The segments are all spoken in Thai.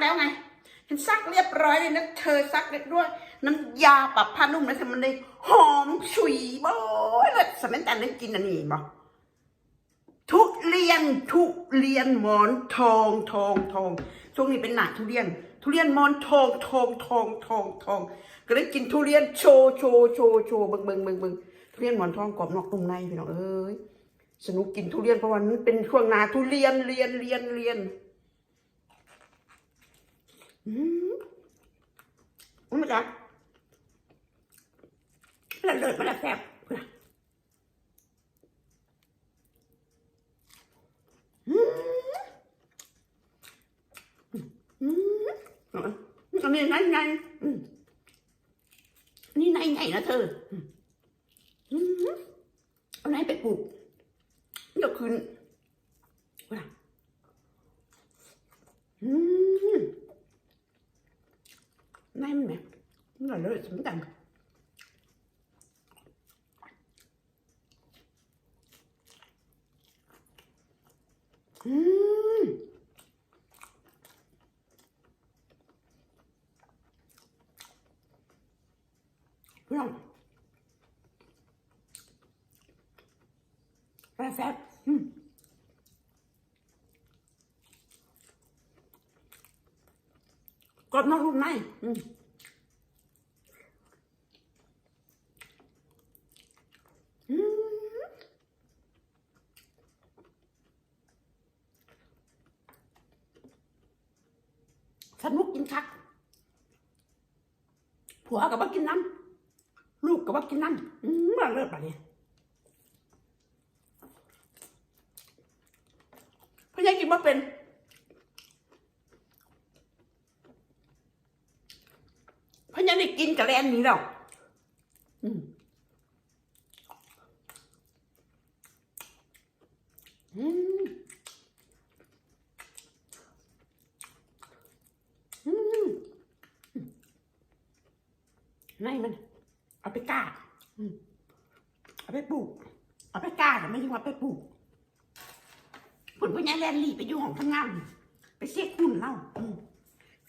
แล้วไงฉันซักเรียบร้อยเลยนะเธอซักเรียบร้อยน้ำยาปรับผ้านุ่มนะทำมันเลยหอมฉุยบ่เลยสมันจันเลยกินอันนี้บ่ทุเรียนทุเรียนหมอนทองทองทองช่วงนี้เป็นหนาทุเรียน ทุเรียนหมอนทองทองทองทองทองก็เลยกินทุเรียนโชว์โชว์โชว์โชว์เบิ่งเบิ่งเบิ่งเบิ่งทุเรียนหมอนทองกรอบนอกนุ่มในพี่น้องเอ้ยสนุกกินทุเรียนเพราะว่ามันเป็นช่วงหนาทุเรียนเรียนเรียนเรียน อืมอืมจ๊ะเลิศเลิศมาแล้วแซ่บอืมอันนี้ไงไงอืมนี่ไงไงนะเธออืมอืมเอาไหนไปปลูกเดี๋ยวคืนว่าอืม ไงมันเนี่ยมันอร่อยสม กันอืมพี่น้องแซ่บแซ่บอืมกรอบนอกนุ่มในสนุกกินคักผัวกับว่ากินน้ำลูกก็ว่ากินน้ำมาเลิศปะเนี่ยพยังกินว่าเป็นพ่อยังได้กิ นกระแลนนี้แล้วอืมอืมอืมในมัน เอาไปกาเอาไปปลูก เอาไปกาแต่ไม่ใช่ว่าไปปลูกผลพญาแลนลี่ไปอยู่ของทำงาน ไปเช็คหุ้นเล่า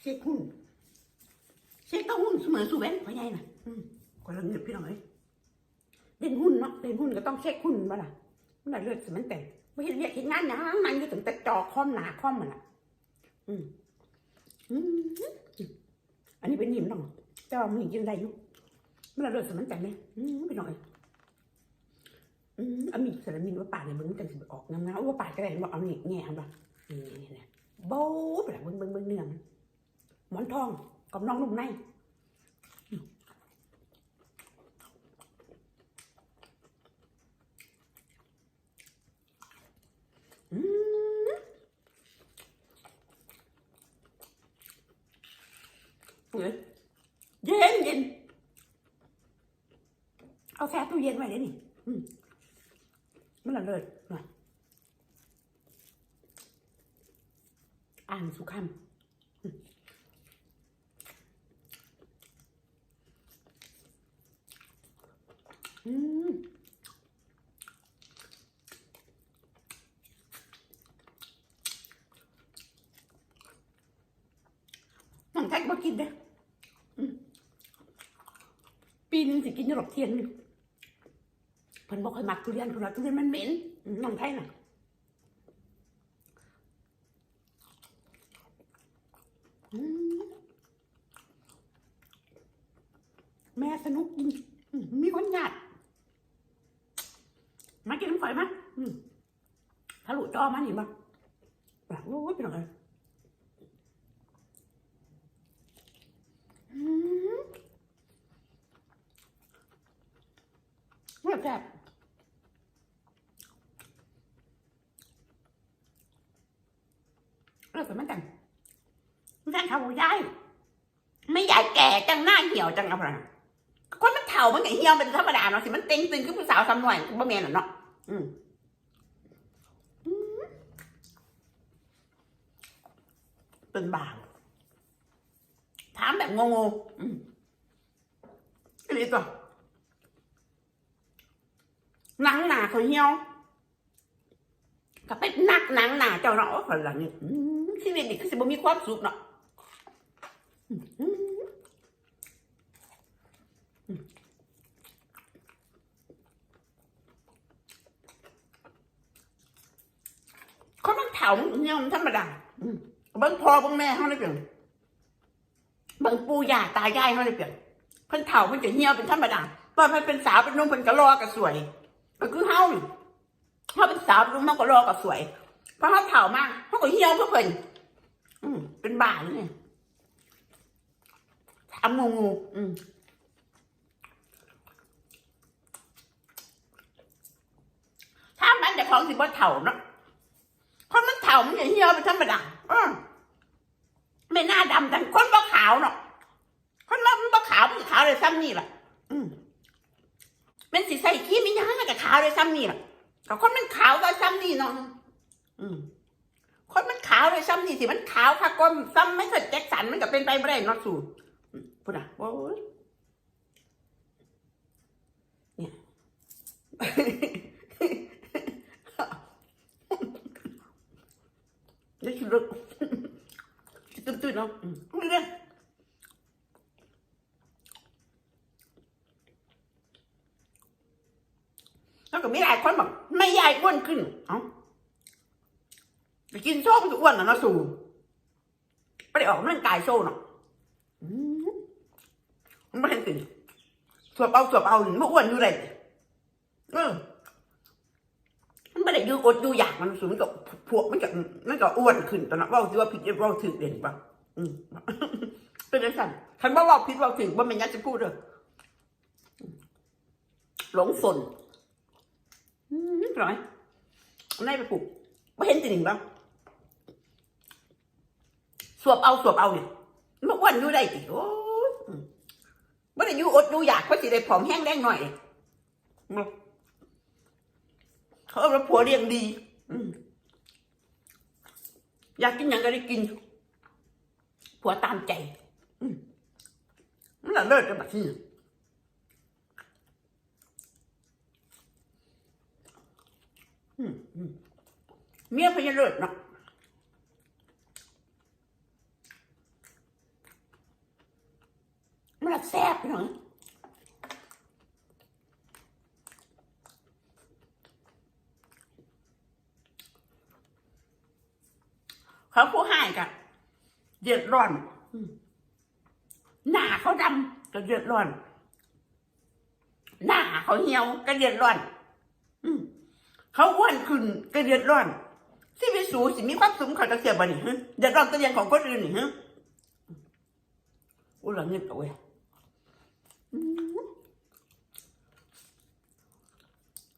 เช็คหุ้น เช็คต้องหุ้นเสมอสู่แบงค์พญาน่ะอืมคนละเงินพี่น้อยเล่นหุ้นเนาะเล่นหุ้นก็ต้องเช็คหุ้นบ้าล่ะมันน่ะเลือดสมันแต่ไม่เห็นเรียกเห็นงานอย่างนั้นมันอยู่ถึงแต่จอคอมหนาคอมมันอะ อืมอืมอันนี้เป็นนิ่มน้องแต่ว่ามันยังได้อยู่มันระเบิดสมันจังเนี่ยอืมไปหน่อยอืมอามีสารมินว่าป่าเนี่ยมึงกันสิออกงามๆว่าป่าก็ได้ว่าเอานี่แง่ป่ะนี่นี่นี่โบ๊ะไปละเบิ้งเบิ้งเบิ้งเนื้อมันหมอนทอง กับน้องนุ่มในเย็นเย็นเอาแช่ตู้เย็นไว้เลยนี่มันละเลิศหน่อยอ่านสุขาม มอืมน้องแท็กมากินเด้ปีนึงสิกินหรอกเทียนเพิ่นบอกให้มักทุเรียนเพิ่นว่าทุเรียนมันเหม็นน้องไทยน่ะแม่สนุกจริงมีคนหยาด อยมาอืมทะลุจอมานี่มาแบบโอ้ยเป็นอะไรอืมแซ่บเลิกกันมันกันมันกันเขาบอกยายไม่ยายแก่จังหน้าเหี่ยวจังอะไรคนมันเฒ่ามันก็เหี่ยวเป็นธรรมดาเนาะสิมันเต็งตึงคือผู้สาวซ้ำหน่อยบ่แม่นน่ะเนาะ อืมอืมเป็นบ่าวทถามแบบงงๆอืมอันนี้ตัวหนังหนาเขาเหี่ยวก็ไปนักหนังหนาเจ้าเนาะคนละนี่อืมชีวิตนี่คือสิบ่มีความสุขเนาะอืมอืมอืม เขามันเถามันเหี่ยมันธรรมดาบิ่งพ่อบิ่งแม่เขาได้เปลี่ยนบิ่งปู่ย่าตายายเขาได้เปลี่ยนเพิ่นเถาเพิ่นจะเหี่ยวเป็นธรรมดาตอนเพิ่นเป็นสาวเป็นนุ่มเพิ่นก็รอก็สวยก็คือเฮาเฮาเป็นสาวเป็นนุ่มเฮาก็รอก็สวยเพราะเฮาเฒ่ามากเฮาก็เหี่ยวเพื่อเพิ่นอืมเป็นบ้าเลยเนี่ยถามงูงูอืมถ้ามันจะของสิบ่เฒ่าเนาะามันเฒ่ามันจะเหี่ยวเป็นธรรมดาไม่น่าดำแต่คนบ่ขาวเนาะคนบ่มันบ่ขาวมันขาวเลยซ้ำนี่แหละอืมมันสิใส่ขี้ไม่ยังกับขาวเลยซ้ำนี่แหล่ะก็คนมันขาวก็ซ้ำนี่เนาะอืมคนมันขาวเลยซ้ำนี่สิมันขาวค่ะก้มซ้ำไม่เกิดแจ็คสันมันก็เป็นไปไม่ได้นอสู่อืมพูดอะโอ้ยเนี่ย เดี๋ยวคิดลึกตื่นตื่นเนาะอืมนี่เลยแล้วก็มีหลายคนบอกไม่ยายอ้วนขึ้น เอ้าไปกินโซ่มันจะอ้วนนะนะสูไม่ได้ออกกำลังกายโซ่เนาะอืมมันไม่เห็นสิสวบเอาสวบเอาหนิมันอ้วนอยู่เลยเออ ไม่ได้อยูอดอยูอยากมันสูงมันก็พวกมันก็มันก็อ้วนขึ้นตอนนั้นเว่าที่ว่าผิดเว่าถือเด่นปะเป็นอะไรสั่นคันว่าว่าผิดเว่าถือว่าไม่งั้นจะพูดเลยหลงฝนอืมร้อยเอาไหนไปปลูกไม่เห็นติหนึ่งบ้างสวบเอาสวบเอาเนี่ยมันอ้วนอยู่ได้ติโอ้ยอืมไม่ได้อยู่อดยู่อยากเพราะสิได้ผอมแห้งแดงหน่อยมา เขาเอาผัวเลี้ยงดีอยากกินอย่างก็ได้กิน ผัวตามใจมันละเลิศกันแบบนี้อืมอืมเมียพญาเลิศเนาะมันละแซ่บไปหน่อย เขาผู้ให้กันเดือดร้อนหน้าเขาดำก็เดือดร้อน หน้าเขาเหี่ยวก็เดือดร้อนอืเขาอ้วนขึ้นก็เดือดร้อนสิไปสูสิมีความสุขเขาจะเสียบันี่ฮะเดือดร้อนตัวเองของคนอื่นนี่ฮะอุ้ยหลังเงินเอาไว้ย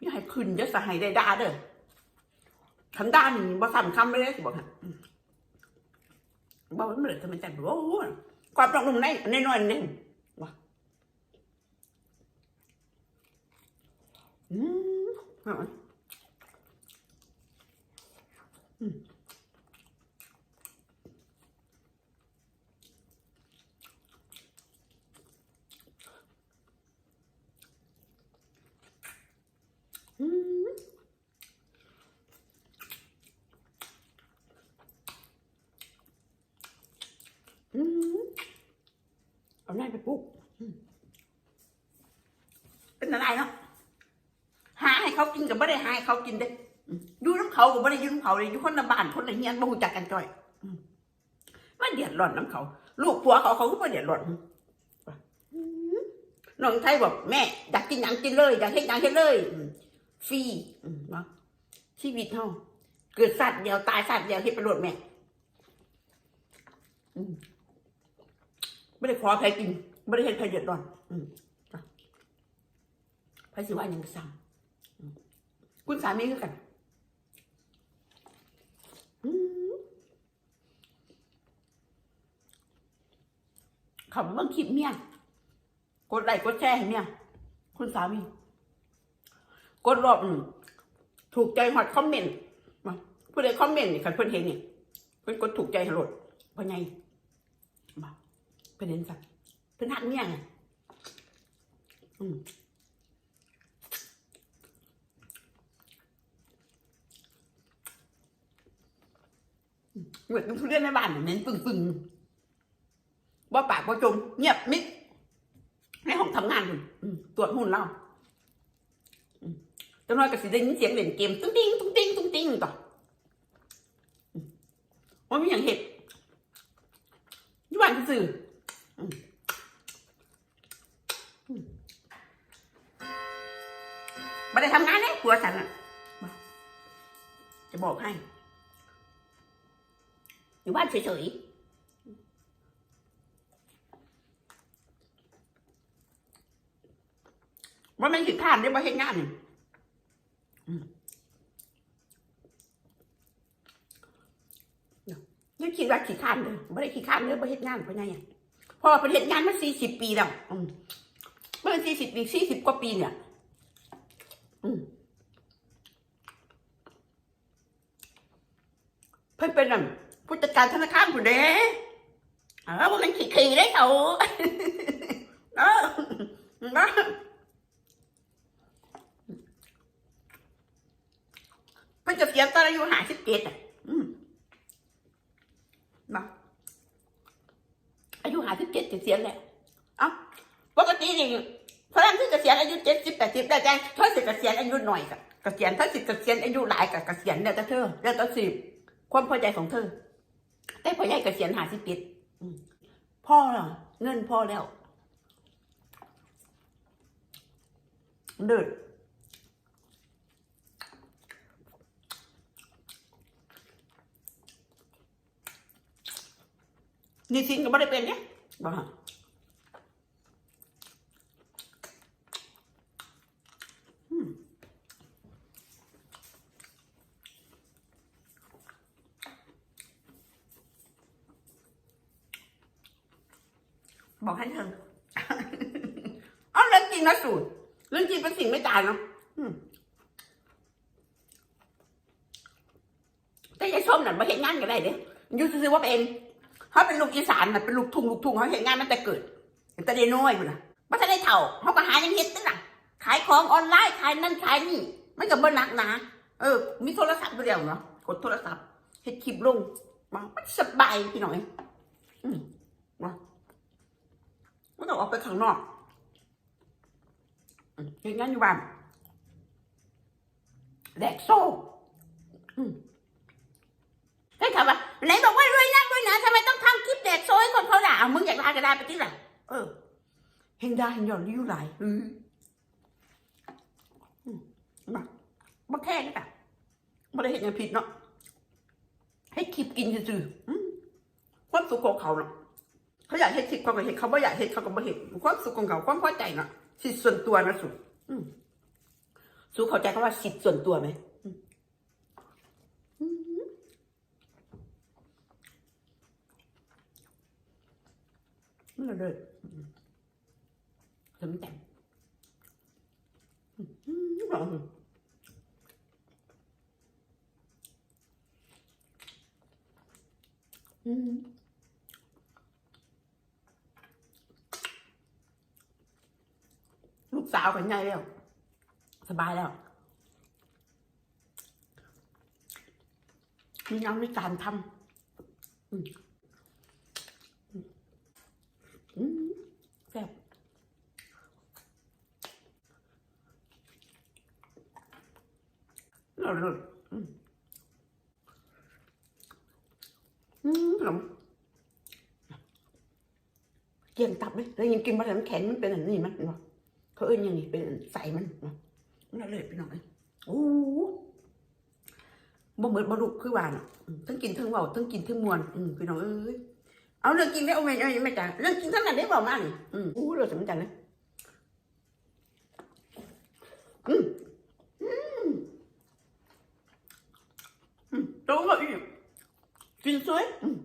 อย่าให้ขึ้นจะสหายได้ด่าเด้อคำด่านี่บ่ซ้ำคำไม่ได้สิบอกฮะ บอกว่ามันเลยทำไมจัดโอ้โหความต้องลงในในน้อยนึงว่ะอืมอาไว้อืมอืมเอาห น้าไปปลุกอืมเป็นอะไรเนาะหาให้เขากินกับไม่ได้หาให้เขากินเด้อยู่น้ำเขากับไม่ได้อยู่น้ำเขาเลยอยู่คนละบ้านคนละเฮียนบ่หูจักกันจ่อยมมันเดือดร้อนน้ำเขา ลูกผัวเขาเขาก็ไม่เดือดร้อนน้องไทยบอกแม่อยากกินยังกินเลย อยากเฮ็ดหยังเฮ็ดเลยฟรีเนาะชีวิตเฮาเกิดสัตว์เดียวตายสัตว์เดียวที่ประโยชน์แม่ ไม่ได้ขอใครกินไม่ได้เห็นใครเดือดร้อนอืมจ้ะสิว่าหยังสั่งคุณสามีคือกันขาเบิ่งคลิปเมียกดไลค์กดแชร์ให้เมียคุณสามี กดรอบถูกใจฮอตคอมเมนต์มาผู้ใดคอมเมนต์นี่คันเพิ่อนเห็นนี่เพิ่อนกดถูกใจหลดว่าไง เป็นเห็นสักเป็นหักเมี่ยไงอืมเหมือนทุเรียนในบ้านเนี่ยเน้นปึงๆบ่ปากบ่จมเงียบมิดในห้องทำงานอยู่อืมตรวจหุ่นเราจังน้อยก็สิได้ยินเสียงเล่นเกมตุ้งติ้งตุ้งติ้งตุ้งติ้งต่อว่ามีอย่างเห็ดยู่บ้านซื่อๆอื ไม่ได้ทำงานเนี่ยผัวฉันอะจะบอกให้ อยู่บ้านเฉยๆว่ามันขี้ข้านได้บ่เฮ็ดงานนี่ยังคิดว่าขี้ข้านเลยไม่ได้ขี้ข้านเลยบ่เฮ็ดงานเพราะไงอะเพอประเทศงานมาสี่สิบปีแล้วอืมเมื่อสี่สิบปีสี่สิบกว่าปีเนี่ย อืม เพิ่นเป็นผู้จัดการธนาคารผู้เด้เออว่ามันขี้ขี้ได้เขาเออเออเพิ่นจะเสียตอนอายุห้าสิบเจ็ดอะอืมาอายุห้าสิบเจ็ดจะเสียแล้วเอ้าปกตินี่ฝรั่งที่เกษียณอายุเจ็ดสิบแปดสิบได้แต่ถ้าสิเกษียณอายุหน่อยกับเกษียณถ้าสิเกษียณอายุหลายกับเกษียณแล้วแต่เธอแล้วแต่สิบ ความพอใจของเธอ แต่พ่อใหญ่เกษียณหาสิบเจ็ดพ่อเหรอเงินพ่อแล้วเดิดนี่สินก็ไม่ได้เป็นเนี่ยบ้า บอกให้เธอเอาเรื่องจริงนะสูตรเรื่องจริงเป็นสิ่งไม่ตายเนาะแต่ยายส้มน่ะมาเห็นงานกันได้เด้อยูซื้อว่าเป็นเขาเป็นลูกอีสานน่ะเป็นลูกทุ่งลูกทุ่งเขาเห็นงานมันแต่เกิดแต่เด็น้อยพุ่นะมันจะได้เท่าเขาก็หายังเฮ็ดตั้งหลังขายของออนไลน์ขายนั่นขายนี่มันก็บ่หนักนาเออ มีโทรศัพท์เดียวเนาะกดโทรศัพท์เฮ็ดคลิปลงมันสบายพี่หน้อย อืมว่า ออกไปข้างนอกเห็นงานอยู่บ้านแดกโซ่อืมได้ข่าวว่าไหนบอกว่ารวยนักรวยหนาทำไมต้องทำคลิปแดกโซ่ให้คนเขาด่าเอามึงอยากด่าก็ด่าไปที่ไหนเออเห็นได้เห็นหย่อนริ้วไหลอืมอืมมามาแค่นี้ค่ะไม่ได้เห็นอย่างผิดเนาะให้คลิปกินซื่อๆความสุขของเขาเนาะ เขาอยากเห็นคลิปเขาก็เห็นเขาไม่อยากเห็นเขาก็ไม่เห็นความสุขของเขาความพอใจเนาะสิทธิส่วนตัวนะสุสุเข้าใจคำว่าสิทธิส่วนตัวไหมอืมอืมนั่นเลยสมแต่งอืมอืมหรออืม กสาวกันใหญ่แล้วสบายแล้วมีงานมีการทำอืมอืมอืมแซ่บอร่อยอืมอืมขนมเกี่ยงตับเลยแล้วยังกินมาแต่น้ำแข็งมันเป็นอย่างนี้มั้ยเห็นปะ เขาเอิ้นอย่างนี้เป็นใส่มันเนาะมันอร่อยไปหน่อยโอ้บ่เหมือนบะลุกคือหวานอะอืมทั้งกินทั้งเบาทั้งกินทั้งมวนอืมพี่น้องเอ้ยเอาเรื่องกินได้เอาไม่เอาไม่จ้ะเรื่องกินทั้งนั้นได้เบามากนี่อืมอู้เราสนใจนะอืมอืมอืมโตก็อีกกินสวยอืม